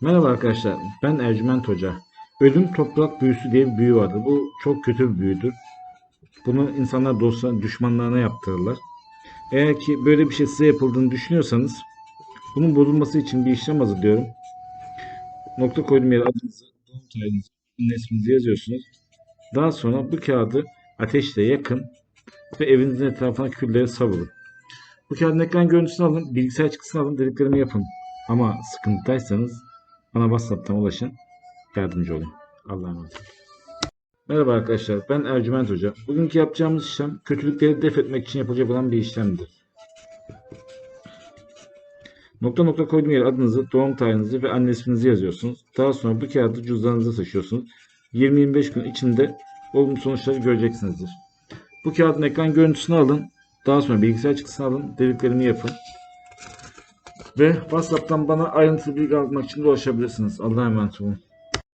Merhaba arkadaşlar, ben Ercüment Hoca. Ölüm toprak büyüsü diye bir büyü vardır. Bu çok kötü bir büyüdür. Bunu insanlar dostlarına, düşmanlarına yaptırırlar. Eğer ki böyle bir şey size yapıldığını düşünüyorsanız bunun bozulması için bir işlem hazırlıyorum. Nokta koyduğum yere adınızı, doğum tarihinizi, resminizi yazıyorsunuz. Daha sonra bu kağıdı ateşle yakın ve evinizin etrafına külleri savurun. Bu kağıdın ekran görüntüsünü alın, bilgisayar çıktısını alın, dediklerimi yapın. Ama sıkıntıdaysanız bana WhatsApp'tan ulaşın, yardımcı olun. Allah'a emanet olun. Merhaba arkadaşlar, ben Ercüment Hoca. Bugünkü yapacağımız işlem kötülükleri def etmek için yapılacak olan bir işlemdir. Nokta nokta koyduğum yere adınızı, doğum tarihinizi ve anne isminizi yazıyorsunuz. Daha sonra bu kağıdı cüzdanınıza taşıyorsunuz. 20-25 gün içinde olumlu sonuçları göreceksinizdir. Bu kağıdın ekran görüntüsünü alın. Daha sonra bilgisayar çıktısını alın. Dediklerimi yapın. Ve WhatsApp'tan bana ayrıntılı bilgi almak için de ulaşabilirsiniz. Allah'a emanet olun.